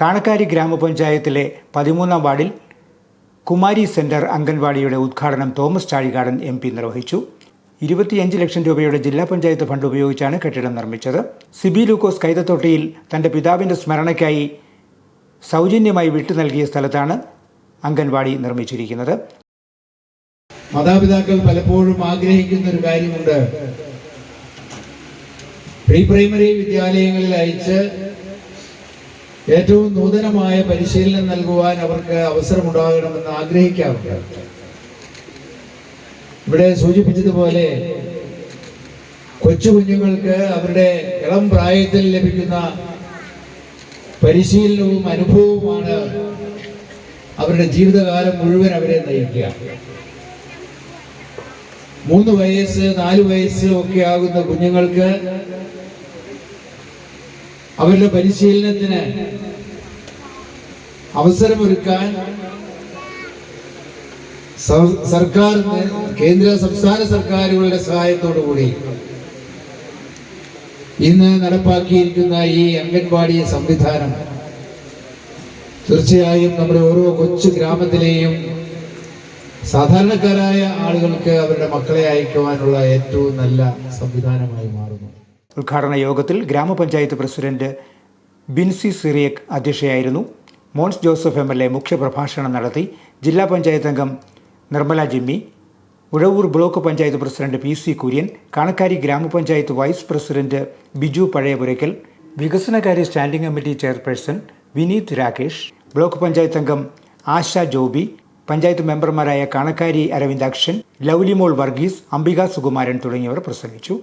കാണക്കാരി ഗ്രാമപഞ്ചായത്തിലെ പതിമൂന്നാം വാർഡിൽ കുമാരി സെന്റർ അംഗൻവാടിയുടെ ഉദ്ഘാടനം തോമസ് ചാഴികാടൻ എം പി നിർവഹിച്ചു. ഇരുപത്തിയഞ്ച് ലക്ഷം രൂപയുടെ ജില്ലാ പഞ്ചായത്ത് ഫണ്ട് ഉപയോഗിച്ചാണ് കെട്ടിടം നിർമ്മിച്ചത്. സിബി ലൂക്കോസ് കൈതത്തൊട്ടിയിൽ തന്റെ പിതാവിന്റെ സ്മരണയ്ക്കായി സൗജന്യമായി വിട്ടു നൽകിയ സ്ഥലത്താണ് അംഗൻവാടി നിർമ്മിച്ചിരിക്കുന്നത്. മാതാപിതാക്കൾ പലപ്പോഴും ആഗ്രഹിക്കുന്ന ഒരു കാര്യമുണ്ട്. പ്രീ പ്രൈമറി വിദ്യാലയങ്ങളിൽ അയച്ച് ഏറ്റവും നൂതനമായ പരിശീലനം നൽകുവാൻ അവർക്ക് അവസരമുണ്ടാകണമെന്ന് ആഗ്രഹിക്കാറുണ്ട്. ഇവിടെ സൂചിപ്പിച്ചതുപോലെ കൊച്ചു കുഞ്ഞുങ്ങൾക്ക് അവരുടെ ഇളം പ്രായത്തിൽ ലഭിക്കുന്ന പരിശീലനവും അനുഭവവുമാണ് അവരുടെ ജീവിതകാലം മുഴുവൻ അവരെ നയിക്കുക. മൂന്ന് വയസ്സ് നാല് വയസ്സ് ഒക്കെ ആകുന്ന കുഞ്ഞുങ്ങൾക്ക് അവരുടെ പരിശീലനത്തിന് അവസരമൊരുക്കാൻ സർ- സർക്കാർ കേന്ദ്ര സംസ്ഥാന സർക്കാരുകളുടെ സഹായത്തോടു കൂടി ഇന്ന് നടപ്പാക്കിയിരിക്കുന്ന ഈ അംഗൻവാടി സംവിധാനം തീർച്ചയായും നമ്മുടെ ഓരോ കൊച്ചു ഗ്രാമത്തിലെയും സാധാരണക്കാരായ ആളുകൾക്ക് അവരുടെ മക്കളെ അയക്കുവാനുള്ള ഏറ്റവും നല്ല സംവിധാനമായി മാറുന്നു. ഉദ്ഘാടന യോഗത്തിൽ ഗ്രാമപഞ്ചായത്ത് president Binsi Cyriac അധ്യക്ഷയായിരുന്നു. Mons Joseph M L A മുഖ്യപ്രഭാഷണം നടത്തി ജില്ലാ പഞ്ചായത്ത് അംഗം Nirmala Jimmy Uzhavoor block panchayat president P C Kurian Kanakkari ഗ്രാമപഞ്ചായത്ത് വൈസ് പ്രസിഡന്റ് ബിജു പഴയപുരയ്ക്കൽ വികസനകാര്യ standing committee chairperson Vineeth Rakesh block panchayat അംഗം ആശ ജോബി പഞ്ചായത്ത് മെമ്പർമാരായ കാണക്കാരി അരവിന്ദാക്ഷൻ ലൗലിമോൾ വർഗീസ് അംബിക സുകുമാരൻ തുടങ്ങിയവർ പ്രസംഗിച്ചു.